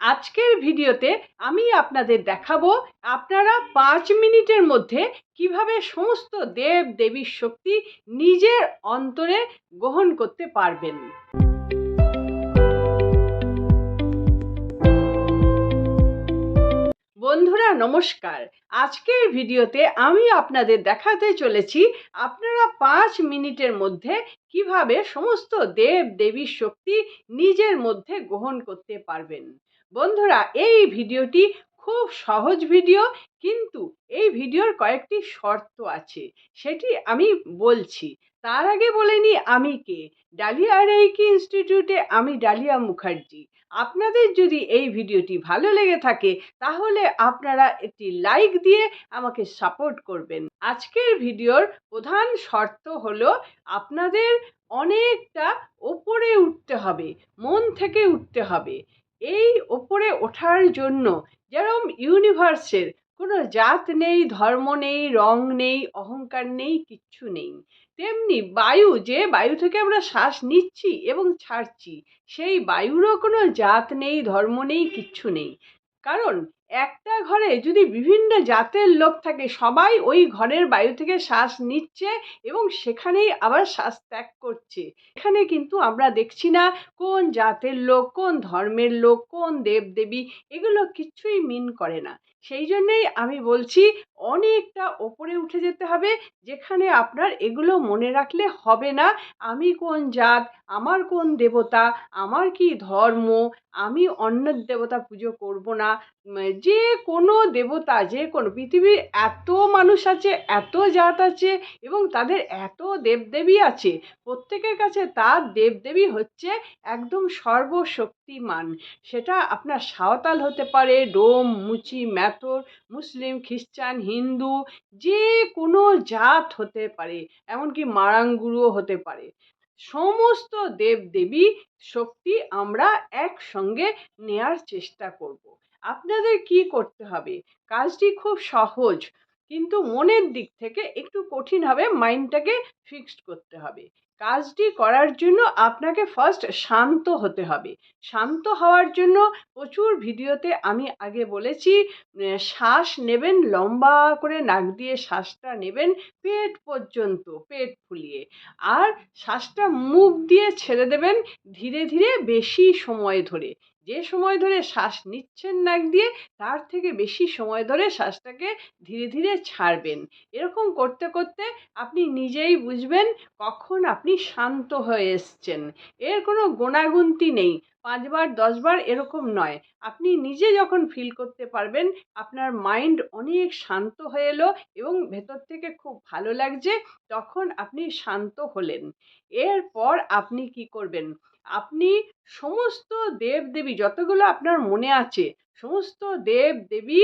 আজকের ভিডিওতে আমি আপনাদের দেখাবো আপনারা পাঁচ মিনিটের মধ্যে কীভাবে সমস্ত দেব দেবীর শক্তি নিজের অন্তরে গ্রহণ করতে পারবেন। বন্ধুরা, নমস্কার। আজকের ভিডিওতে আমি আপনাদের দেখাতে চলেছি আপনারা পাঁচ মিনিটের মধ্যে কীভাবে সমস্ত দেব দেবীর শক্তি নিজের মধ্যে গ্রহণ করতে পারবেন। বন্ধুরা, এই ভিডিওটি খুব সহজ ভিডিও, কিন্তু এই ভিডিওর কয়েকটি শর্ত আছে। সেটি আমি বলছি। তার আগে বলে নিই আমি কে? ডালিয়া রেইকি ইনস্টিটিউটে আমি ডালিয়া মুখার্জি। আপনাদের যদি এই ভিডিওটি ভালো লেগে থাকে, তাহলে আপনারা একটি লাইক দিয়ে আমাকে সাপোর্ট করবেন। আজকের ভিডিওর প্রধান শর্ত হলো, আপনাদের অনেকটা ওপরে উঠতে হবে, মন থেকে উঠতে হবে। এই ওপরে ওঠার জন্য যেরম ইউনিভার্সের কোনো জাত নেই, ধর্ম নেই, রং নেই, অহংকার নেই, কিচ্ছু নেই। তেমনি বায়ু, যে বায়ু থেকে আমরা শ্বাস নিচ্ছি এবং ছাড়ছি, সেই বায়ুরও কোনো জাত নেই, ধর্ম নেই, কিচ্ছু নেই। কারণ একটা ঘরে যদি বিভিন্ন জাতের লোক থাকে, সবাই ওই ঘরের বায়ু থেকে শ্বাস নিচ্ছে এবং সেখানেই আবার শ্বাস ত্যাগ করছে। এখানে কিন্তু আমরা দেখছি না কোন জাতের লোক, কোন ধর্মের লোক, কোন দেবদেবী, এগুলো কিচ্ছুই মিন করে না। সেই জন্যেই আমি বলছি, অনেকটা ওপরে উঠে যেতে হবে, যেখানে আপনার এগুলো মনে রাখলে হবে না, আমি কোন জাত, আমার কোন দেবতা, আমার কি ধর্ম আমি অন্য দেবতা পুজো করব না। যে কোনো দেবতা, যে কোনো পৃথিবীর এত মানুষ আছে, এত জাত আছে এবং তাদের এত দেবদেবী আছে, প্রত্যেকের কাছে তার দেবদেবী হচ্ছে একদম সর্বশক্তিমান। সেটা আপনার সাঁওতাল হতে পারে, ডোম, মুচি, ম্যাথর, মুসলিম, খ্রিস্টান, হিন্দু, যে কোনো জাত হতে পারে, এমনকি মারাঙ্গুরুও হতে পারে। সমস্ত দেবদেবী শক্তি আমরা একসঙ্গে নেয়ার চেষ্টা করব। আপনাদের কি করতে হবে কাজটি খুব সহজ, কিন্তু মনের দিক থেকে একটু কঠিন হবে মাইন্ডটাকে ফিক্সড করতে হবে কাজটি করার জন্য আপনাকে ফার্স্ট শান্ত হতে হবে। শান্ত হওয়ার জন্য প্রচুর ভিডিওতে আমি আগে বলেছি শ্বাস নেবেন, লম্বা করে নাক দিয়ে শ্বাসটা নেবেন পেট পর্যন্ত, পেট ফুলিয়ে। আর শ্বাসটা মুখ দিয়ে ছেড়ে দেবেন ধীরে ধীরে বেশি সময় ধরে। যে সময় ধরে শ্বাস নিচ্ছেন নাক দিয়ে, তার থেকে বেশি সময় ধরে শ্বাসটাকে ধীরে ধীরে ছাড়বেন। এরকম করতে করতে আপনি নিজেই বুঝবেন কখন আপনি শান্ত হয়ে এসছেন। এর কোনো গোনাগুন্তি নেই। পাঁচবার, দশবার এরকম নয়। আপনি নিজে যখন ফিল করতে পারবেন, আপনার মাইন্ড অনেক শান্ত হয়ে এলো এবং ভেতর থেকে খুব ভালো লাগছে, তখন আপনি শান্ত হলেন। এরপর আপনি কি করবেন? আপনি সমস্ত দেবদেবী যতগুলো আপনার মনে আছে, সমস্ত দেব দেবী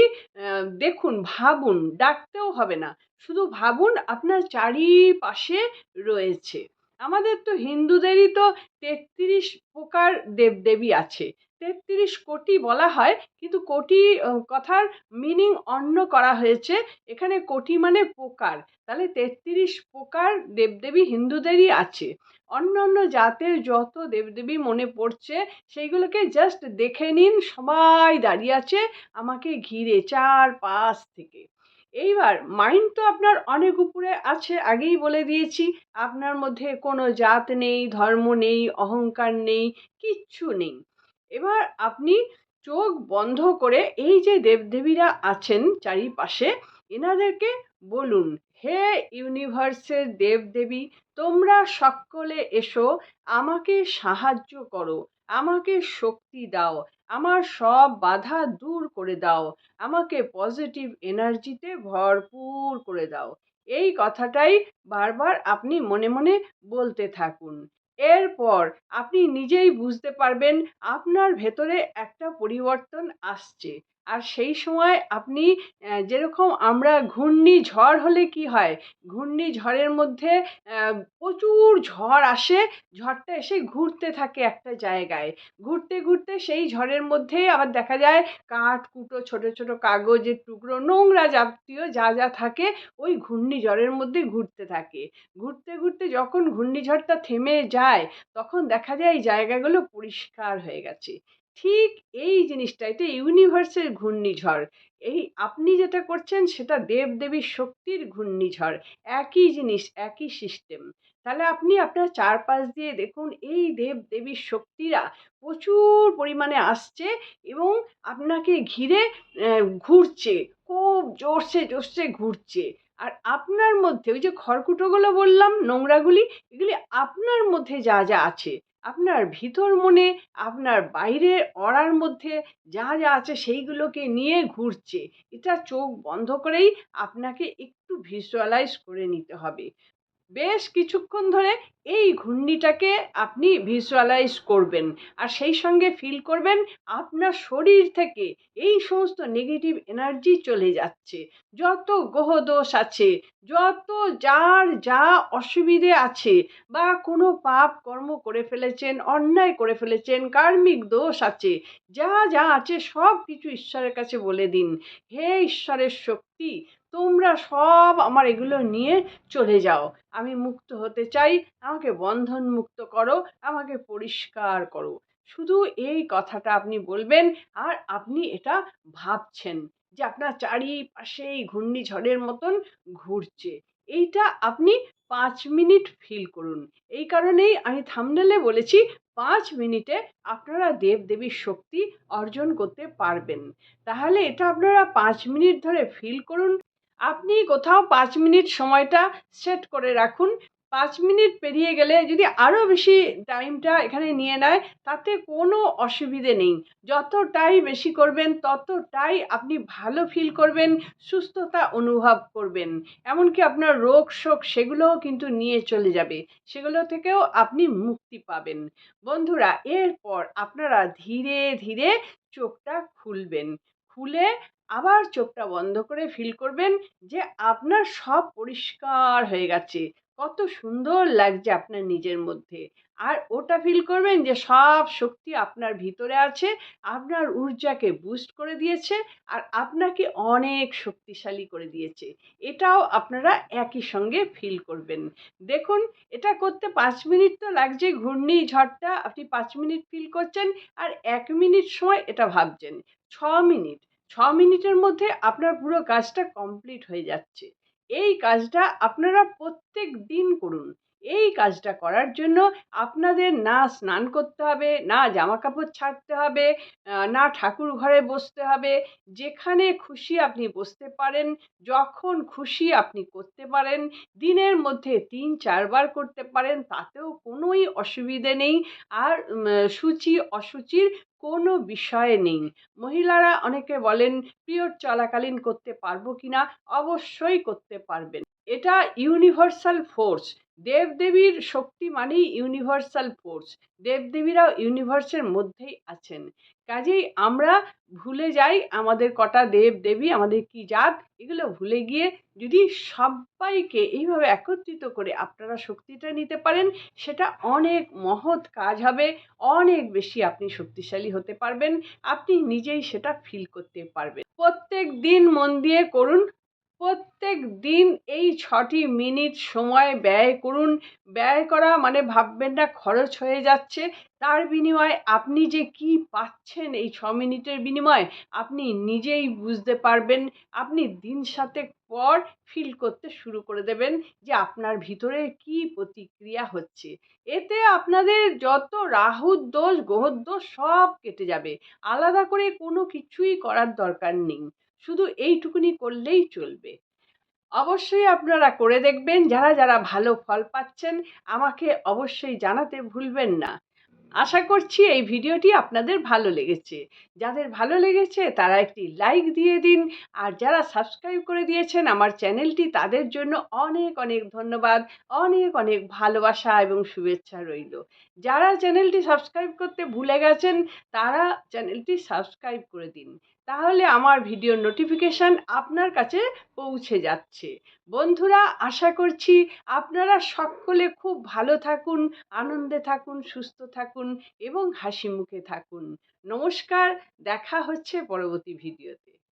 দেখুন, ভাবুন, ডাকতেও হবে না। শুধু ভাবুন, আপনার চারিপাশে রয়েছে। আমাদের তো হিন্দুদেরই তো তেত্রিশ প্রকার দেবদেবী আছে। তেত্রিশ কোটি বলা হয়, কিন্তু কোটি কথার মিনিং অন্য করা হয়েছে। এখানে কোটি মানে প্রকার। তাহলে তেত্রিশ প্রকার দেবদেবী হিন্দুদেরই আছে। অন্য অন্য জাতের যত দেবদেবী মনে পড়ছে, সেইগুলোকে জাস্ট দেখে নিন, সবাই দাঁড়িয়ে আছে আমাকে ঘিরে চার পাশ থেকে। এইবার মাইন্ড তো আপনার অনেক উপরে আছে, আগেই বলে দিয়েছি, আপনার মধ্যে কোনো জাত নেই, ধর্ম নেই, অহংকার নেই, কিচ্ছু নেই। এবার আপনি চোখ বন্ধ করে এই যে দেবদেবীরা আছেন চারিপাশে, এনাদেরকে বলুন হে ইউনিভার্সের দেবদেবী, তোমরা সকলে এসো, আমাকে সাহায্য করো, আমাকে শক্তি দাও, আমার সব বাধা দূর করে দাও, আমাকে পজিটিভ এনার্জিতে ভরপুর করে দাও। এই কথাটাই বারবার আপনি মনে মনে বলতে থাকুন। এরপর আপনি নিজেই বুঝতে পারবেন, আপনার ভেতরে একটা পরিবর্তন আসছে। আর সেই সময় আপনি যেরকম আমরা ঘূর্ণিঝড় হলে কি হয়? ঘূর্ণিঝড়ের মধ্যে প্রচুর ঝড় আসে, ঝড়টা এসে ঘুরতে থাকে একটা জায়গায়। ঘুরতে ঘুরতে সেই ঝড়ের মধ্যে আবার দেখা যায় কাঠ, কুটো, ছোটো ছোটো কাগজের টুকরো, নোংরা জাতীয় যা যা থাকে ওই ঘূর্ণিঝড়ের মধ্যে ঘুরতে থাকে। ঘুরতে ঘুরতে যখন ঘূর্ণিঝড়টা থেমে যায়, তখন দেখা যায় এই জায়গাগুলো পরিষ্কার হয়ে গেছে। ঠিক এই জিনিসটা এটা ইউনিভার্সের ঘূর্ণিঝড়। এই আপনি যেটা করছেন, সেটা দেবদেবীর শক্তির ঘূর্ণিঝড়। একই জিনিস, একই সিস্টেম তাহলে আপনি আপনার চারপাশ দিয়ে দেখুন, এই দেব দেবীর শক্তিরা প্রচুর পরিমাণে আসছে এবং আপনাকে ঘিরে ঘুরছে, খুব জোরসে জোরসে ঘুরছে। আর আপনার মধ্যে, ওই যে খড়কুটোগুলো বললাম, নোংরাগুলি, এগুলি আপনার মধ্যে যা যা আছে। আপনার ভিতর মনে, আপনার বাইরে অড়ার মধ্যে যা যা আছে সেইগুলোকে নিয়ে ঘুরছে। এটা চোখ বন্ধ করেই আপনাকে একটু ভিজুয়ালাইজ করে নিতে হবে। বেশ কিছুক্ষণ ধরে এই ঘূর্ণিটাকে আপনি ভিজুয়ালাইজ করবেন আর সেই সঙ্গে ফিল করবেন আপনার শরীর থেকে এই সমস্ত নেগেটিভ এনার্জি চলে যাচ্ছে। যত গ্রহদোষ আছে, যত যার যা অসুবিধে আছে বা কোনো পাপ কর্ম করে ফেলেছেন, অন্যায় করে ফেলেছেন, কার্মিক দোষ আছে, যা যা আছে সব কিছু ঈশ্বরের কাছে বলে দিন। হে ঈশ্বরের শক্তি তোমরা সব আমার এগুলো নিয়ে চলে যাও। আমি মুক্ত হতে চাই। আমাকে বন্ধন মুক্ত করো। আমাকে পরিষ্কার করো। শুধু এই কথাটা আপনি বলবেন আর আপনি এটা ভাবছেন যে আপনার চারিপাশে এই ঘূর্ণিঝড়ের মতন ঘুরছে। এইটা আপনি পাঁচ মিনিট ফিল করুন। এই কারণেই আমি থামনেলে বলেছি, পাঁচ মিনিটে আপনারা দেব দেবীর শক্তি অর্জন করতে পারবেন। তাহলে এটা আপনারা পাঁচ মিনিট ধরে ফিল করুন। আপনি কোথাও পাঁচ মিনিট সময়টা সেট করে রাখুন। পাঁচ মিনিট পেরিয়ে গেলে যদি আরও বেশি টাইমটা এখানে নিয়ে নেয়, তাতে কোনো অসুবিধে নেই। যতটাই বেশি করবেন, ততটাই আপনি ভালো ফিল করবেন, সুস্থতা অনুভব করবেন। এমনকি আপনার রোগ শোক সেগুলোও কিন্তু নিয়ে চলে যাবে। সেগুলো থেকেও আপনি মুক্তি পাবেন। বন্ধুরা, এরপর আপনারা ধীরে ধীরে চোখটা খুলবেন। খুলে আবার চোখটা বন্ধ করে ফিল করবেন যে আপনার সব পরিষ্কার হয়ে গেছে। কত সুন্দর লাগছে আপনার নিজের মধ্যে। আর ওটা ফিল করবেন যে সব শক্তি আপনার ভিতরে আছে, আপনার ঊর্জাকে বুস্ট করে দিয়েছে আর আপনাকে অনেক শক্তিশালী করে দিয়েছে। এটাও আপনারা একই সঙ্গে ফিল করবেন। দেখুন, এটা করতে পাঁচ মিনিট তো লাগছে ঘূর্ণি ঝড়টা আপনি পাঁচ মিনিট ফিল করছেন আর এক মিনিট সময় এটা ভাবছেন। ছ মিনিট। ছ মিনিটের মধ্যে আপনার পুরো কাজটা কমপ্লিট হয়ে যাচ্ছে। এই কাজটা আপনারা প্রত্যেক দিন করুন। এই কাজটা করার জন্য আপনাদের না স্নান করতে হবে, না জামা কাপড় ছাড়তে হবে না ঠাকুর ঘরে বসতে হবে। যেখানে খুশি আপনি বসতে পারেন, যখন খুশি আপনি করতে পারেন, দিনের মধ্যে তিন চারবার করতে পারেন, তাতেও কোনোই অসুবিধে নেই। আর সূচি অসুচির কোনো বিষয় নেই। মহিলারা অনেকে বলেন পিরিয়ড চলাকালীন করতে পারব কি না অবশ্যই করতে পারবেন। এটা ইউনিভার্সাল ফোর্স দেবদেবীর শক্তি মানেই ইউনিভার্সাল ফোর্স দেবদেবীরাও ইউনিভার্সের মধ্যেই আছেন। কাজেই আমরা ভুলে যাই আমাদের কটা দেব দেবী আমাদের কি জাত, এগুলো ভুলে গিয়ে যদি সবাইকে এইভাবে একত্রিত করে আপনারা শক্তিটা নিতে পারেন, সেটা অনেক মহৎ কাজ হবে, অনেক বেশি আপনি শক্তিশালী হতে পারবেন, আপনি নিজেই সেটা ফিল করতে পারবেন। প্রত্যেক দিন মন দিয়ে করুন প্রত্যেক দিন এই ছটি মিনিট সময় ব্যয় করুন। ব্যয় করা মানে ভাববেন না খরচ হয়ে যাচ্ছে। তার বিনিময়ে আপনি যে কি পাচ্ছেন এই ছ মিনিটের বিনিময়ে, আপনি নিজেই বুঝতে পারবেন। আপনি দিন সাতেক পর ফিল করতে শুরু করে দেবেন যে আপনার ভিতরে কি প্রতিক্রিয়া হচ্ছে। এতে আপনাদের যত রাহুর দোষ, গ্রহর দোষ সব কেটে যাবে। আলাদা করে কোনো কিছুই করার দরকার নেই। শুধু এইটুকুনি করলেই চলবে। অবশ্যই আপনারা করে দেখবেন, যারা যারা ভালো ফল পাচ্ছেন, আমাকে অবশ্যই জানাতে ভুলবেন না। আশা করছি এই ভিডিওটি আপনাদের ভালো লেগেছে। যাদের ভালো লেগেছে, তারা একটি লাইক দিয়ে দিন, আর যারা সাবস্ক্রাইব করে দিয়েছেন আমার চ্যানেলটি, তাদের জন্য অনেক অনেক ধন্যবাদ, অনেক অনেক ভালোবাসা এবং শুভেচ্ছা রইল। যারা চ্যানেলটি সাবস্ক্রাইব করতে ভুলে গেছেন, তারা চ্যানেলটি সাবস্ক্রাইব করে দিন। তাহলে আমার ভিডিওর নোটিফিকেশান আপনার কাছে পৌঁছে যাচ্ছে। বন্ধুরা, আশা করছি আপনারা সকলে খুব ভালো থাকুন, আনন্দে থাকুন, সুস্থ থাকুন এবং হাসি মুখে থাকুন। নমস্কার, দেখা হচ্ছে পরবর্তী ভিডিওতে